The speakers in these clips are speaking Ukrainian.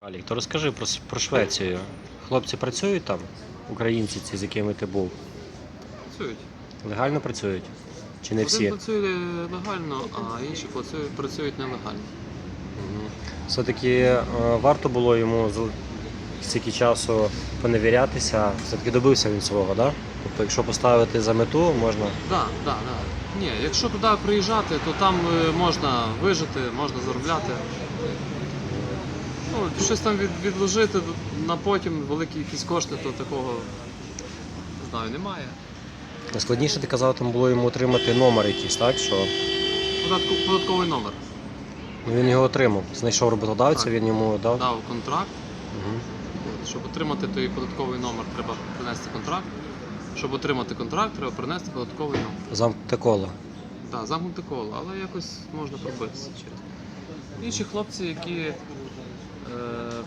Алік, то розкажи про, про Швецію. Хлопці працюють там, українці, ці, з якими ти був, Працюють. легально працюють? Чи не Один всі? працює легально, а інші працюють, працюють нелегально. Мгм. Все-таки е, варто було йому стільки часу поневірятися, все-таки добився він свого, да? Тобто, якщо поставити за мету, можна. Так, так, так. Ні, якщо туди приїжджати, то там е, можна вижити, можна заробляти. Ну, щось там від, відложити на потім великі якісь кошти, то такого не знаю, немає. Найскладніше ти казав, там було йому отримати номер якийсь, так? Що Податку, податковий номер. ну, він його отримав. Знайшов роботодавця, Так. він йому дав. Дав контракт. Мгм. Щоб отримати той податковий номер, треба принести контракт. Щоб отримати контракт, треба принести податковий номер. Замкнуте коло. Так, замкнуте коло, але якось можна пробитися через. Інші хлопці, які е,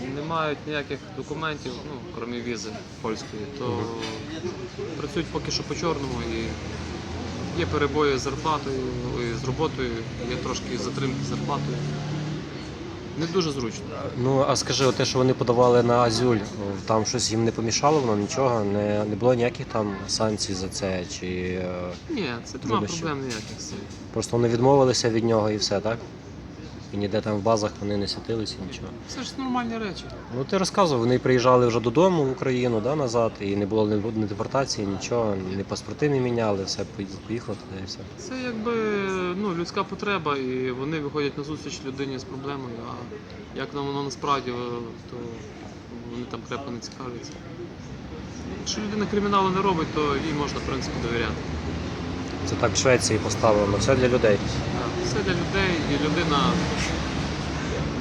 не мають ніяких документів, ну, крім візи польської, то працюють поки що по чорному і є перебої з зарплатою, і з роботою, є трошки затримки з зарплатою. Не дуже зручно. Ну, а скажи, те, що вони подавали на Азюль, там щось їм не помішало, воно нічого, не, не було ніяких там санкцій за це, чи е, Ні, це немає проблем ніяких просто вони відмовилися від нього і все, так? І ніде там в базах вони не світилися, нічого. Це ж нормальні речі. Ну ти розказував, вони приїжджали вже додому в Україну, да, назад, і не було ні, депортації, нічого, ні паспорти не міняли, все поїхали туди і все. Це якби ну, людська потреба, і вони виходять на зустріч людині з проблемою. А як нам воно насправді, то вони там крепко не цікавляться. Якщо людина криміналу не робить, то їй можна в принципі довіряти. Це так в Швеції поставлено, все для людей. Так, Все для людей, і людина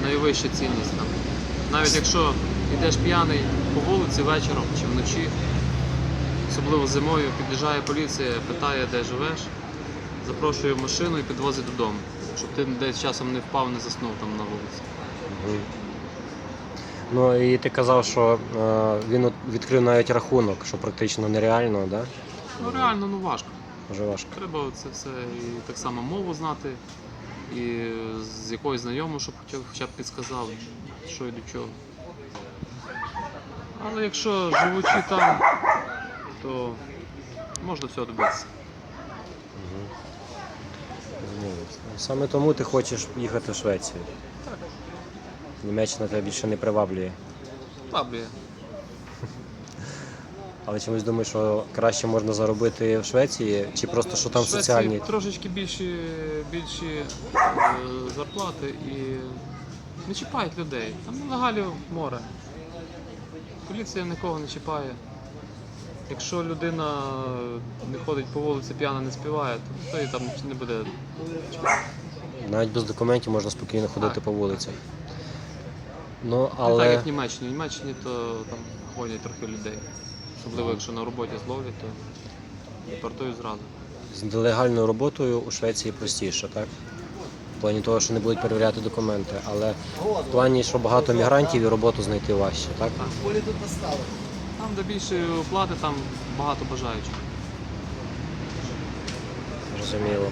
найвища цінність там. Навіть якщо йдеш п'яний по вулиці вечором чи вночі, особливо зимою, під'їжджає поліція, питає, де живеш, запрошує в машину і підвозить додому, щоб ти десь часом не впав, не заснув там на вулиці. Ну і ти казав, що е, він відкрив навіть рахунок, що практично нереально, да? Ну реально ну важко. Дуже важко. Треба це все і так само мову знати, і з якоюсь знайомою, щоб хоча, хоча б підсказав, що і до чого. Але якщо живучи там, то можна всього добитися. Саме тому ти хочеш їхати в Швецію. Так. Німеччина тебе більше не приваблює. Таблі. Але чомусь думаєш, що краще можна заробити в Швеції, чи просто що там В Швеції соціальні. трошечки більші, більші е, зарплати і не чіпають людей. Там нелегалів море. Поліція нікого не чіпає. Якщо людина не ходить по вулиці, п'яна не співає, то ніхто її там не буде. Навіть без документів можна спокійно ходити Так. по вулицях. Ну, Не так, як в Німеччині. В Німеччині то там ходять трохи людей. Особливо, якщо на роботі зловлять, то депортують зразу. з нелегальною роботою у Швеції простіше, так? В плані того, що не будуть перевіряти документи, але в плані, що багато мігрантів і роботу знайти важче, так? Там, де більше оплати, там багато бажаючих. Зрозуміло.